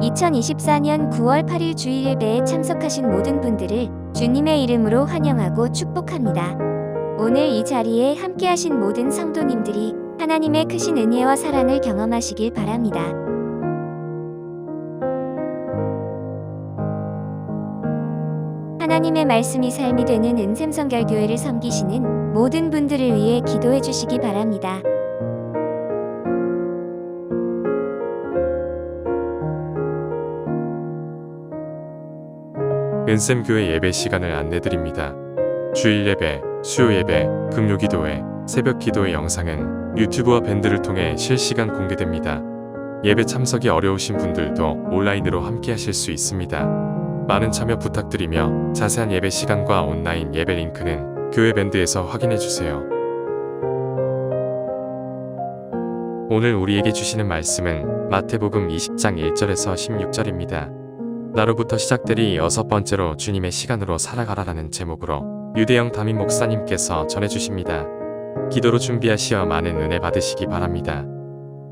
2024년 9월 8일 주일 예배에 참석하신 모든 분들을 주님의 이름으로 환영하고 축복합니다. 오늘 이 자리에 함께하신 모든 성도님들이 하나님의 크신 은혜와 사랑을 경험하시길 바랍니다. 하나님의 말씀이 삶이 되는 은샘성결교회를 섬기시는 모든 분들을 위해 기도해 주시기 바랍니다. 은샘교회 예배 시간을 안내드립니다. 주일 예배, 수요 예배, 금요 기도회, 새벽 기도회 영상은 유튜브와 밴드를 통해 실시간 공개됩니다. 예배 참석이 어려우신 분들도 온라인으로 함께 하실 수 있습니다. 많은 참여 부탁드리며 자세한 예배 시간과 온라인 예배 링크는 교회 밴드에서 확인해 주세요. 오늘 우리에게 주시는 말씀은 마태복음 20장 1절에서 16절입니다. 나로부터 시작되리 여섯 번째로 주님의 시간으로 살아가라라는 제목으로 유대영 담임 목사님께서 전해주십니다. 기도로 준비하시어 많은 은혜 받으시기 바랍니다.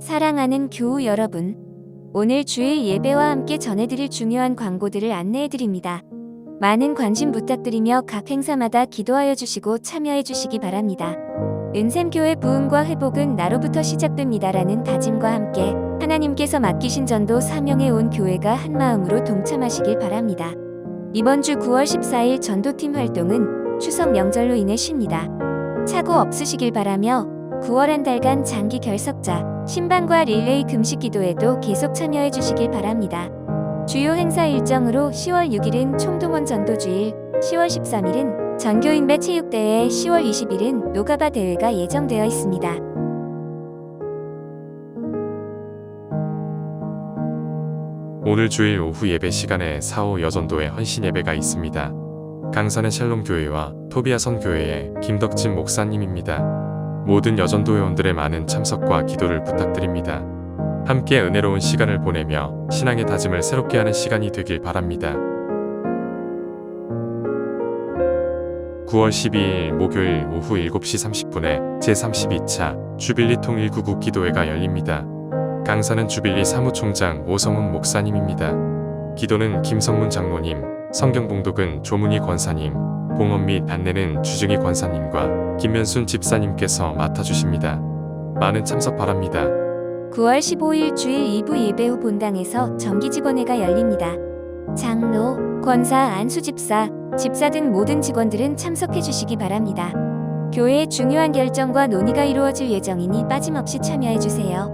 사랑하는 교우 여러분, 오늘 주일 예배와 함께 전해드릴 중요한 광고들을 안내해드립니다. 많은 관심 부탁드리며 각 행사마다 기도하여 주시고 참여해 주시기 바랍니다. 은샘교회 부흥과 회복은 나로부터 시작됩니다라는 다짐과 함께 하나님께서 맡기신 전도 사명에 온 교회가 한 마음으로 동참하시길 바랍니다. 이번 주 9월 14일 전도팀 활동은 추석 명절로 인해 쉽니다. 차고 없으시길 바라며 9월 한 달간 장기 결석자, 신방과 릴레이 금식 기도에도 계속 참여해 주시길 바랍니다. 주요 행사 일정으로 10월 6일은 총동원 전도주일, 10월 13일은 전교인배 체육대회, 10월 20일은 노가바 대회가 예정되어 있습니다. 오늘 주일 오후 예배 시간에 사호 여전도의 헌신 예배가 있습니다. 강산의 샬롬 교회와 토비아선 교회의 김덕진 목사님입니다. 모든 여전도 회원들의 많은 참석과 기도를 부탁드립니다. 함께 은혜로운 시간을 보내며 신앙의 다짐을 새롭게 하는 시간이 되길 바랍니다. 9월 12일 목요일 오후 7시 30분에 제32차 주빌리 통일 구국 기도회가 열립니다. 강사는 주빌리 사무총장 오성훈 목사님입니다. 기도는 김성문 장로님, 성경 봉독은 조문희 권사님, 봉헌 및 안내는 주중희 권사님과 김면순 집사님께서 맡아주십니다. 많은 참석 바랍니다. 9월 15일 주일 2부 예배 후 본당에서 정기 직원회가 열립니다. 장로, 권사, 안수 집사, 집사 등 모든 직원들은 참석해 주시기 바랍니다. 교회의 중요한 결정과 논의가 이루어질 예정이니 빠짐없이 참여해 주세요.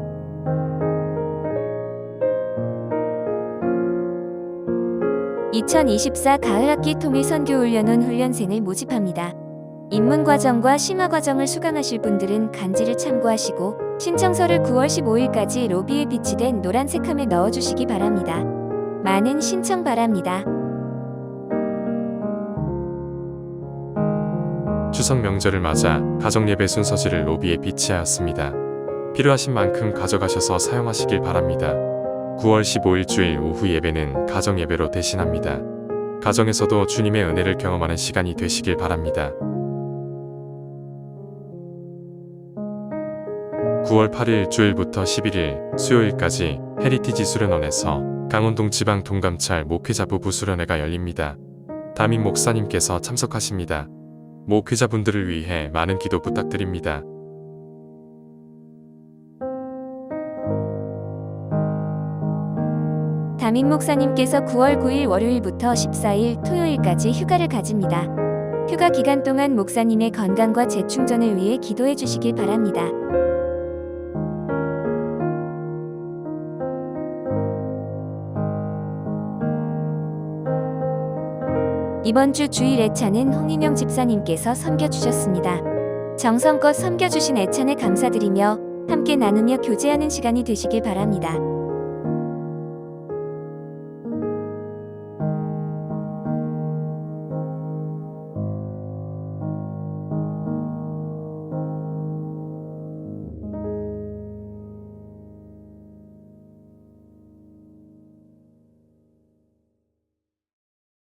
(2024) 가을학기 통일선교훈련원 훈련생을 모집합니다. 입문 과정과 심화 과정을 수강하실 분들은 간지를 참고하시고 신청서를 9월 15일까지 로비에 비치된 노란색 함에 넣어주시기 바랍니다. 많은 신청 바랍니다. 추석 명절을 맞아 가정 예배 순서지를 로비에 비치하였습니다. 필요하신 만큼 가져가셔서 사용하시길 바랍니다. 9월 15일 주일 오후 예배는 가정 예배로 대신합니다. 가정에서도 주님의 은혜를 경험하는 시간이 되시길 바랍니다. 9월 8일 주일부터 11일 수요일까지 헤리티지 수련원에서 강원동 지방 동감찰 목회자 부 부 수련회가 열립니다. 담임 목사님께서 참석하십니다. 목회자분들을 위해 많은 기도 부탁드립니다. 담임 목사님께서 9월 9일 월요일부터 14일 토요일까지 휴가를 가집니다. 휴가 기간 동안 목사님의 건강과 재충전을 위해 기도해 주시길 바랍니다. 이번 주 주일 애찬은 홍인영 집사님께서 섬겨주셨습니다. 정성껏 섬겨주신 애찬에 감사드리며 함께 나누며 교제하는 시간이 되시길 바랍니다.